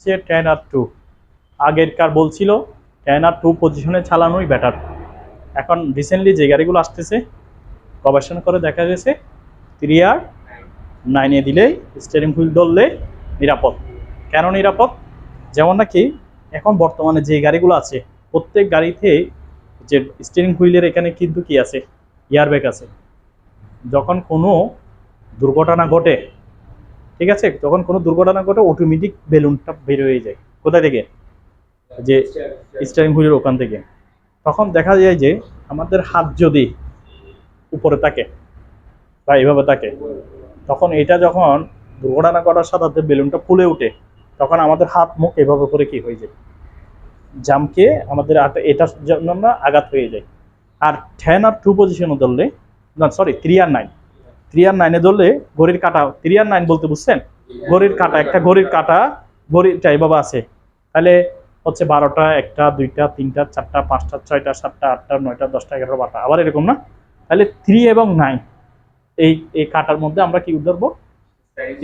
হচ্ছে টেন আর টু আগের কার বলছিল টেন আর টু পজিশনে চালানোই বেটার এখন রিসেন্টলি যে গাড়িগুলো আসতেছে গবেষণা করে দেখা গেছে থ্রি আর নাইনে দিলে স্টিয়ারিং হুইল ধরলে নিরাপদ। কেন নিরাপদ? যেমন নাকি এখন বর্তমানে যে গাড়িগুলো আছে, প্রত্যেক গাড়িতে যে স্টিয়ারিং হুইলের এখানে কিন্তু কি আছে? এয়ারব্যাগ আছে। যখন কোনো দুর্ঘটনা ঘটে ঠিক আছে? যখন কোনো দুর্ঘটনা ঘটে অটোমেটিক বেলুনটা বের হয়ে যায়। কোথা থেকে? যে স্টিয়ারিং হুইলের ওখান থেকে। তখন দেখা যায় যে আমাদের হাত যদি উপরে থাকে বা এভাবে থাকে, তখন এটা যখন দুর্ঘটনা ঘটার সাথে বেলুনটা ফুলে ওঠে, তখন আমাদের হাত মুখ এভাবে করে কি হয়ে যায়? জামকে আমাদের এটার জন্য আমরা আঘাত হয়ে যায়। আর টেন আর টু পজিশনে ধরলে, না সরি থ্রি আর নাইন থ্রি আর নাইনে ধরলে ঘড়ির কাটা থ্রি আর নাইন বলতে বুঝছেন? ঘড়ির কাটা, একটা ঘড়ির কাটা ঘড়িটা এভাবে আছে। তাহলে হচ্ছে বারোটা, একটা, দুইটা, তিনটা, চারটা, পাঁচটা, ছয়টা, সাতটা, আটটা, নয়টা, দশটা এগারো বারোটা, আবার এরকম না? তাহলে থ্রি এবং নাইন এই এই কাটার মধ্যে আমরা কি ধরবো?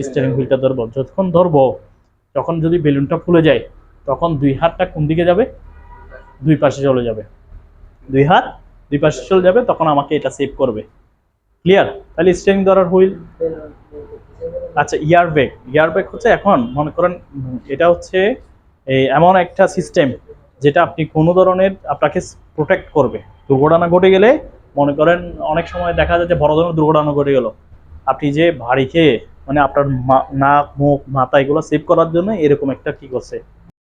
স্টিয়ারিং হুইলটা ধরবো। যতক্ষণ ধরবো তখন যদি বেলুনটা ফুলে যায়, তখন দুই হাতটা কোন দিকে যাবে? দুই পাশে চলে যাবে। দুই হাত দুই পাশে চলে যাবে, তখন আমাকে এটা সেভ করবে। ক্লিয়ার তাহলে স্টিয়ারিং ধরার হুইল? আচ্ছা ইয়ার ব্যাগ ইয়ার ব্যাগ হচ্ছে এখন, মনে করেন, এটা হচ্ছে এমন একটা সিস্টেম যেটা আপনি কোনো ধরনের আপনাকে প্রোটেক্ট করবে। দুর্ঘটনা ঘটে গেলে, মনে করেন, অনেক সময় দেখা যায় যে বড় ধরনের দুর্ঘটনা ঘটে গেল। আপনি যে ভারী খেয়ে মানে আপনার নাক, মুখ, মাথা, এগুলো সেভ করার জন্য এরকম একটা কি করছে?